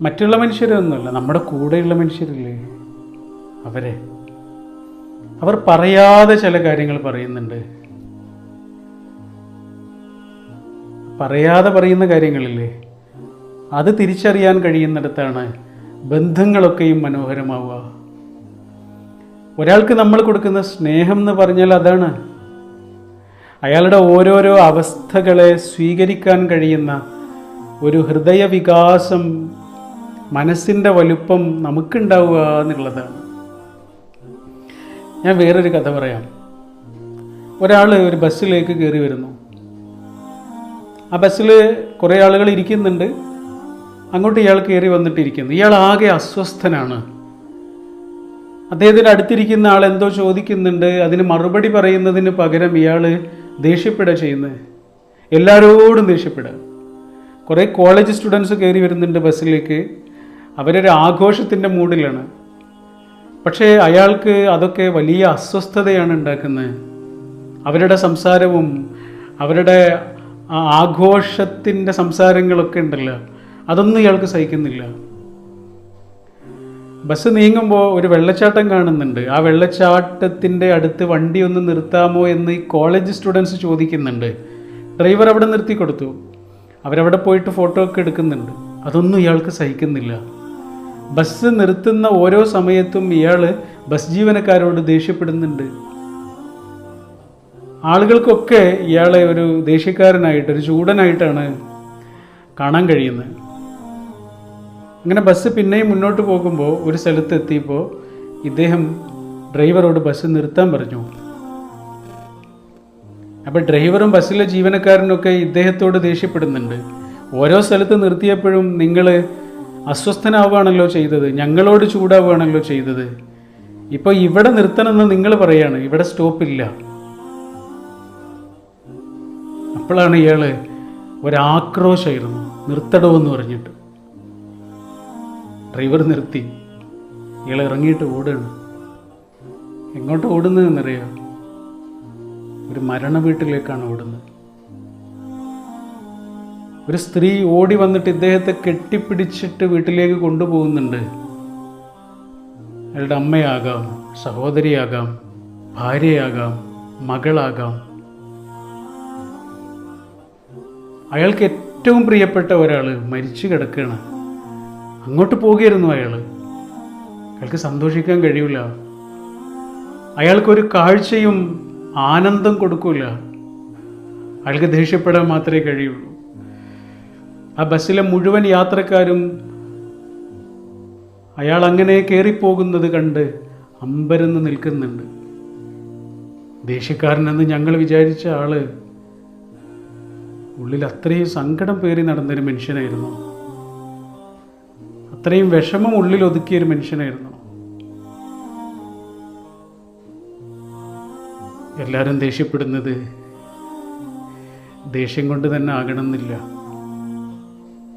മറ്റുള്ള മനുഷ്യരൊന്നുമല്ല നമ്മുടെ കൂടെയുള്ള മനുഷ്യരില്ലേ? അവരെ. അവർ പറയാതെ ചില കാര്യങ്ങൾ പറയുന്നുണ്ട്. പറയാതെ പറയുന്ന കാര്യങ്ങളില്ലേ? അത് തിരിച്ചറിയാൻ കഴിയുന്നിടത്താണ് ബന്ധങ്ങളൊക്കെയും മനോഹരമാവുക. ഒരാൾക്ക് നമ്മൾ കൊടുക്കുന്ന സ്നേഹം എന്ന് പറഞ്ഞാൽ അതാണ്. അയാളുടെ ഓരോരോ അവസ്ഥകളെ സ്വീകരിക്കാൻ കഴിയുന്ന ഒരു ഹൃദയവികാസം മനസ്സിന്റെ വലുപ്പം നമുക്കുണ്ടാവുക എന്നുള്ളതാണ്. ഞാൻ വേറൊരു കഥ പറയാം. ഒരാൾ ഒരു ബസ്സിലേക്ക് കയറി വരുന്നു. ആ ബസ്സിൽ കുറേ ആളുകൾ ഇരിക്കുന്നുണ്ട്. അങ്ങോട്ട് ഇയാൾ കയറി വന്നിട്ടിരിക്കുന്നു. ഇയാൾ ആകെ അസ്വസ്ഥനാണ്. അദ്ദേഹത്തിന്റെ അടുത്തിരിക്കുന്ന ആൾ എന്തോ ചോദിക്കുന്നുണ്ട്. അതിന് മറുപടി പറയുന്നതിന് പകരം ഇയാൾ ദേഷ്യപ്പെടുക ചെയ്യുന്നത് എല്ലാവരോടും ദേഷ്യപ്പെടുക. കുറേ കോളേജ് സ്റ്റുഡൻസ് കയറി വരുന്നുണ്ട് ബസ്സിലേക്ക്. അവരൊരു ആഘോഷത്തിന്റെ മൂഡിലാണ് പക്ഷേ അയാൾക്ക് അതൊക്കെ വലിയ അസ്വസ്ഥതയാണ് ഉണ്ടാക്കുന്നത്. അവരുടെ സംസാരവും അവരുടെ ആഘോഷത്തിന്റെ സംസാരങ്ങളൊക്കെ ഉണ്ടല്ലോ അതൊന്നും ഇയാൾക്ക് സഹിക്കുന്നില്ല. ബസ് നീങ്ങുമ്പോൾ ഒരു വെള്ളച്ചാട്ടം കാണുന്നുണ്ട്. ആ വെള്ളച്ചാട്ടത്തിന്റെ അടുത്ത് വണ്ടി ഒന്ന് നിർത്താമോ എന്ന് ഈ കോളേജ് സ്റ്റുഡൻസ് ചോദിക്കുന്നുണ്ട്. ഡ്രൈവർ അവിടെ നിർത്തി കൊടുത്തു. അവരവിടെ പോയിട്ട് ഫോട്ടോ ഒക്കെ എടുക്കുന്നുണ്ട്. അതൊന്നും ഇയാൾക്ക് സഹിക്കുന്നില്ല. ബസ് നിർത്തുന്ന ഓരോ സമയത്തും ഇയാൾ ബസ് ജീവനക്കാരോട് ദേഷ്യപ്പെടുന്നുണ്ട്. ആളുകൾക്കൊക്കെ ഇയാളെ ഒരു ദേഷ്യക്കാരനായിട്ട് ഒരു ചൂടനായിട്ടാണ് കാണാൻ കഴിയുന്നത്. അങ്ങനെ ബസ് പിന്നെയും മുന്നോട്ട് പോകുമ്പോൾ ഒരു സ്ഥലത്ത് എത്തിയപ്പോൾ ഇദ്ദേഹം ഡ്രൈവറോട് ബസ് നിർത്താൻ പറഞ്ഞു. അപ്പോൾ ഡ്രൈവറും ബസ്സിലെ ജീവനക്കാരനൊക്കെ ഇദ്ദേഹത്തോട് ദേഷ്യപ്പെടുന്നുണ്ട്. ഓരോ സ്ഥലത്ത് നിർത്തിയപ്പോഴും നിങ്ങൾ അസ്വസ്ഥനാവുകയാണല്ലോ ചെയ്തത് ഞങ്ങളോട് ചൂടാവുകയാണല്ലോ ചെയ്തത്. ഇപ്പോൾ ഇവിടെ നിർത്തണമെന്ന് നിങ്ങൾ പറയാണ് ഇവിടെ സ്റ്റോപ്പില്ല അപ്പോഴാണ് ഇയാൾ ഒരാക്രോശമായിരുന്നു നിർത്തടോ എന്ന് പറഞ്ഞിട്ട്. ഡ്രൈവർ നിർത്തി. ഇയാൾ ഇറങ്ങിയിട്ട് ഓടുകയാണ്. എങ്ങോട്ട് ഓടുന്നതെന്നറിയോ? ഒരു മരണ വീട്ടിലേക്കാണ് ഓടുന്നത്. ഒരു സ്ത്രീ ഓടി വന്നിട്ട് ഇദ്ദേഹത്തെ കെട്ടിപ്പിടിച്ചിട്ട് വീട്ടിലേക്ക് കൊണ്ടുപോകുന്നുണ്ട്. അയാളുടെ അമ്മയാകാം സഹോദരിയാകാം ഭാര്യയാകാം മകളാകാം. അയാൾക്ക് ഏറ്റവും പ്രിയപ്പെട്ട ഒരാൾ മരിച്ചു കിടക്കുകയാണ്. അങ്ങോട്ട് പോകുകയായിരുന്നു അയാൾ അയാൾക്ക് സന്തോഷിക്കാൻ കഴിയില്ല അയാൾക്കൊരു കാഴ്ചയും ആനന്ദം കൊടുക്കൂല. അയാൾക്ക് ദേഷ്യപ്പെടാൻ മാത്രമേ കഴിയുള്ളൂ. ആ ബസ്സിലെ മുഴുവൻ യാത്രക്കാരും അയാൾ അങ്ങനെ കയറിപ്പോകുന്നത് കണ്ട് അമ്പരന്ന് നിൽക്കുന്നുണ്ട്. ദേഷ്യക്കാരനെന്ന് ഞങ്ങൾ വിചാരിച്ച ആൾ ഉള്ളിൽ അത്രയും സങ്കടം പേറി നടന്നൊരു മനുഷ്യനായിരുന്നു. അത്രയും വിഷമം ഉള്ളിൽ ഒതുക്കിയൊരു മനുഷ്യനായിരുന്നു. എല്ലാവരും ദേഷ്യപ്പെടുന്നത് ദേഷ്യം കൊണ്ട് തന്നെ ആകണമെന്നില്ല.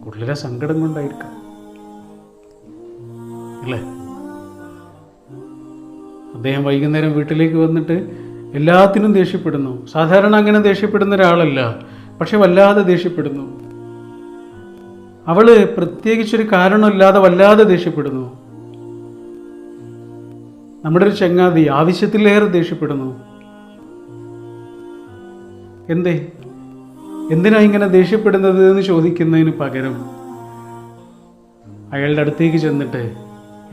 ഉള്ളിലെ സങ്കടം കൊണ്ടായിരിക്കാം. അല്ലേ? അദ്ദേഹം വൈകുന്നേരം വീട്ടിലേക്ക് വന്നിട്ട് എല്ലാത്തിനും ദേഷ്യപ്പെടുന്നു. സാധാരണ അങ്ങനെ ദേഷ്യപ്പെടുന്ന ഒരാളല്ല പക്ഷെ വല്ലാതെ ദേഷ്യപ്പെടുന്നു. അവൾ പ്രത്യേകിച്ചൊരു കാരണമില്ലാതെ വല്ലാതെ ദേഷ്യപ്പെടുന്നു. നമ്മുടെ ഒരു ചങ്ങാതി ആവശ്യത്തിലേറെ ദേഷ്യപ്പെടുന്നു. എന്തേ? എന്തിനാ ഇങ്ങനെ ദേഷ്യപ്പെടുന്നത് എന്ന് ചോദിക്കുന്നതിന് പകരം അയാളുടെ അടുത്തേക്ക് ചെന്നിട്ട്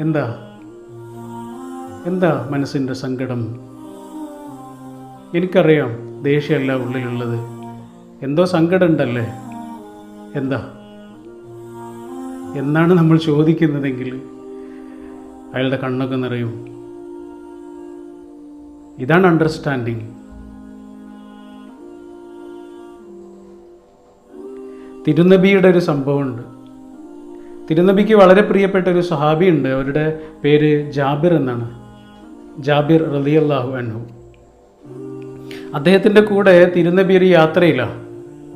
എന്താ? എന്താ മനസ്സിന്റെ സങ്കടം? എനിക്കറിയാം ദേഷ്യമല്ല ഉള്ളിലുള്ളത്. എന്തോ സങ്കടം ഉണ്ടല്ലേ എന്താ? എന്നാണ് നമ്മൾ ചോദിക്കുന്നതെങ്കിൽ അയാളുടെ കണ്ണൊക്കെ നിറയും. ഇതാണ് അണ്ടർസ്റ്റാൻഡിങ് തിരുനബിയുടെ ഒരു സംഭവമുണ്ട്. തിരുനബിക്ക് വളരെ പ്രിയപ്പെട്ട ഒരു സഹാബി ഉണ്ട് അവരുടെ പേര് ജാബിർ എന്നാണ്. ജാബിർ റലിയല്ലാഹു അൻഹു. അദ്ദേഹത്തിന്റെ കൂടെ തിരുനബി ഒരു യാത്രയിലാണ്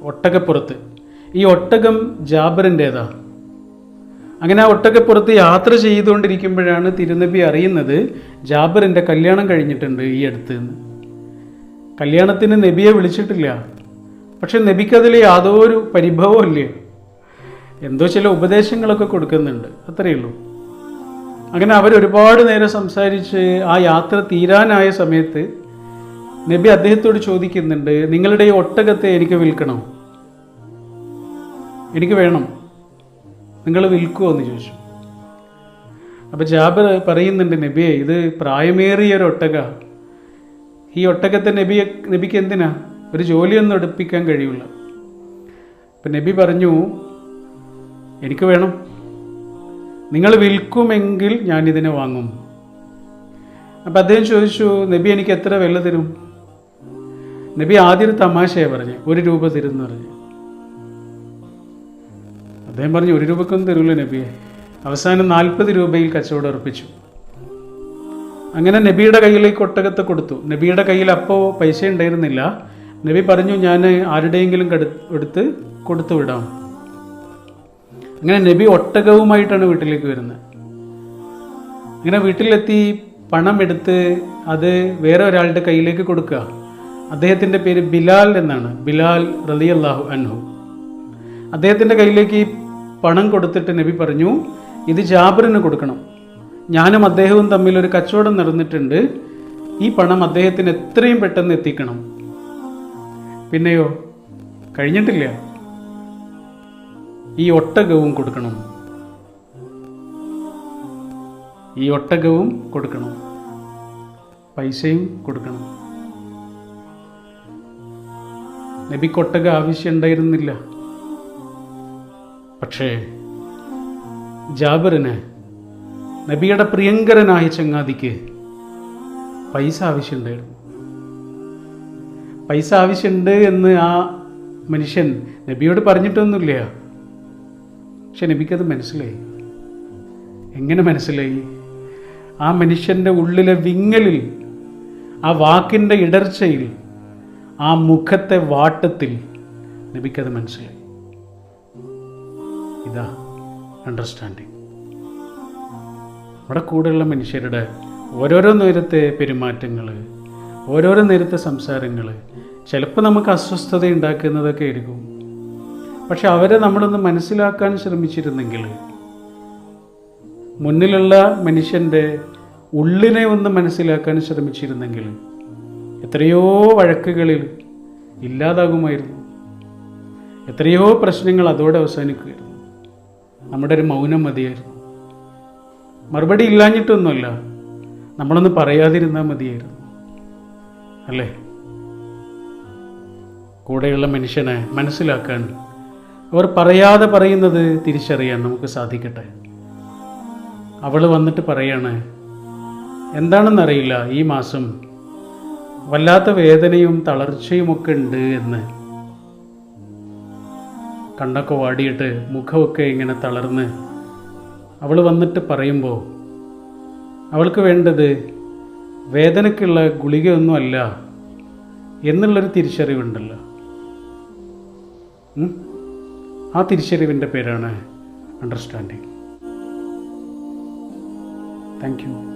ഒട്ടകപ്പുറത്ത്. ഈ ഒട്ടകം ജാബിറിന്റേതാ. അങ്ങനെ ആ ഒട്ടകപ്പുറത്ത് യാത്ര ചെയ്തുകൊണ്ടിരിക്കുമ്പോഴാണ് തിരുനബി അറിയുന്നത് ജാബിറിന്റെ കല്യാണം കഴിഞ്ഞിട്ടുണ്ട് ഈ അടുത്ത് നിന്ന്. കല്യാണത്തിന് നബിയെ വിളിച്ചിട്ടില്ല. പക്ഷെ നബിക്കതിൽ യാതൊരു പരിഭവവും ഇല്ല. എന്തോ ചില ഉപദേശങ്ങളൊക്കെ കൊടുക്കുന്നുണ്ട്. അത്രയേ ഉള്ളൂ. അങ്ങനെ അവർ ഒരുപാട് നേരം സംസാരിച്ച് ആ യാത്ര തീരാനായ സമയത്ത് നബി അദ്ദേഹത്തോട് ചോദിക്കുന്നുണ്ട് നിങ്ങളുടെ ഈ ഒട്ടകത്തെ എനിക്ക് വിൽക്കണോ? എനിക്ക് വേണം. നിങ്ങൾ വിൽക്കുമോ എന്ന് ചോദിച്ചു. അപ്പോൾ ജാബർ പറയുന്നുണ്ട് നബിയെ ഇത് പ്രായമേറിയ ഒരു ഒട്ടക. ഈ ഒട്ടകത്തെ നബിയെ നബിക്ക് എന്തിനാ? ഒരു ജോലിയൊന്നും എടുപ്പിക്കാൻ കഴിയില്ല അപ്പം നബി പറഞ്ഞു എനിക്ക് വേണം. നിങ്ങൾ വിൽക്കുമെങ്കിൽ ഞാനിതിനെ വാങ്ങും. അപ്പം അദ്ദേഹം ചോദിച്ചു നബി എനിക്ക് എത്ര വില തരും? നബി ആദ്യം ഒരു തമാശയാണ് പറഞ്ഞു ഒരു രൂപ തരും എന്ന് പറഞ്ഞു. അദ്ദേഹം പറഞ്ഞു ഒരു രൂപക്കൊന്നും തരൂല നബിയെ. അവസാനം നാൽപ്പത് രൂപയിൽ കച്ചവടം ഉറപ്പിച്ചു. അങ്ങനെ നബിയുടെ കയ്യിലേക്ക് ഒട്ടകത്തെ കൊടുത്തു. നബിയുടെ കയ്യിൽ അപ്പോൾ പൈസ ഉണ്ടായിരുന്നില്ല. നബി പറഞ്ഞു ഞാൻ ആരുടെയെങ്കിലും എടുത്ത് കൊടുത്തു വിടാം. അങ്ങനെ നബി ഒട്ടകവുമായിട്ടാണ് വീട്ടിലേക്ക് വരുന്നത്. അങ്ങനെ വീട്ടിലെത്തി പണം എടുത്ത് അത് വേറെ ഒരാളുടെ കയ്യിലേക്ക് കൊടുക്കുക. അദ്ദേഹത്തിന്റെ പേര് ബിലാൽ എന്നാണ്. ബിലാൽ റലി അള്ളാഹു അൻഹു. അദ്ദേഹത്തിന്റെ കയ്യിലേക്ക് പണം കൊടുത്തിട്ട് നബി പറഞ്ഞു ഇത് ജാബറിന് കൊടുക്കണം. ഞാനും അദ്ദേഹവും തമ്മിൽ ഒരു കച്ചവടം നടന്നിട്ടുണ്ട്. ഈ പണം അദ്ദേഹത്തിന് എത്രയും പെട്ടെന്ന് എത്തിക്കണം. പിന്നെയോ? കഴിഞ്ഞിട്ടില്ല. ഈ ഒട്ടകവും കൊടുക്കണം. ഈ ഒട്ടകവും കൊടുക്കണം. പൈസയും കൊടുക്കണം. നബിക്കൊട്ടക ആവശ്യം ആവശ്യമുണ്ടായിരുന്നില്ല. പക്ഷേ ജാബറിന് നബിയുടെ പ്രിയങ്കരനായ ചങ്ങാതിക്ക് പൈസ ആവശ്യമുണ്ടായിരുന്നു. പൈസ ആവശ്യമുണ്ട് എന്ന് ആ മനുഷ്യൻ നബിയോട് പറഞ്ഞിട്ടൊന്നുമില്ല. പക്ഷെ നബിക്കത് മനസ്സിലായി. എങ്ങനെ മനസ്സിലായി? ആ മനുഷ്യന്റെ ഉള്ളിലെ വിങ്ങലിൽ ആ വാക്കിന്റെ ഇടർച്ചയിൽ ആ മുഖത്തെ വാട്ടത്തിൽ നബിക്കത് മനസ്സിലായി. ഇതാ അണ്ടർസ്റ്റാൻഡിങ് നമ്മുടെ കൂടെയുള്ള മനുഷ്യരുടെ ഓരോരോ നേരത്തെ പെരുമാറ്റങ്ങൾ ഓരോരോ നേരത്തെ സംസാരങ്ങൾ ചിലപ്പോൾ നമുക്ക് അസ്വസ്ഥത ഉണ്ടാക്കുന്നതൊക്കെ ആയിരിക്കും. പക്ഷെ അവരെ നമ്മളൊന്ന് മനസ്സിലാക്കാൻ ശ്രമിച്ചിരുന്നെങ്കിൽ മുന്നിലുള്ള മനുഷ്യന്റെ ഉള്ളിനെ ഒന്ന് മനസ്സിലാക്കാൻ ശ്രമിച്ചിരുന്നെങ്കിൽ എത്രയോ വഴക്കുകളിൽ ഇല്ലാതാകുമായിരുന്നു. എത്രയോ പ്രശ്നങ്ങൾ അതോടെ അവസാനിക്കുമായിരുന്നു. നമ്മുടെ ഒരു മൗനം മതിയായിരുന്നു. മറുപടി ഇല്ലാഞ്ഞിട്ടൊന്നുമല്ല നമ്മളൊന്ന് പറയാതിരുന്നാൽ മതിയായിരുന്നു. അല്ലേ? കൂടെയുള്ള മനുഷ്യനെ മനസ്സിലാക്കാൻ അവർ പറയാതെ പറയുന്നത് തിരിച്ചറിയാൻ നമുക്ക് സാധിക്കട്ടെ അവൾ വന്നിട്ട് പറയാണ് എന്താണെന്നറിയില്ല ഈ മാസം വല്ലാത്ത വേദനയും തളർച്ചയുമൊക്കെ ഉണ്ട് എന്ന് കണ്ണൊക്കെ വാടിയിട്ട് മുഖമൊക്കെ ഇങ്ങനെ തളർന്ന് അവൾ വന്നിട്ട് പറയുമ്പോൾ അവൾക്ക് വേണ്ടത് വേദനയ്ക്കുള്ള ഗുളികയൊന്നുമല്ല എന്നുള്ളൊരു തിരിച്ചറിവുണ്ടല്ലോ? ആ തിരിച്ചറിവിന്റെ പേരാണ് അണ്ടർസ്റ്റാൻഡിങ് താങ്ക് യു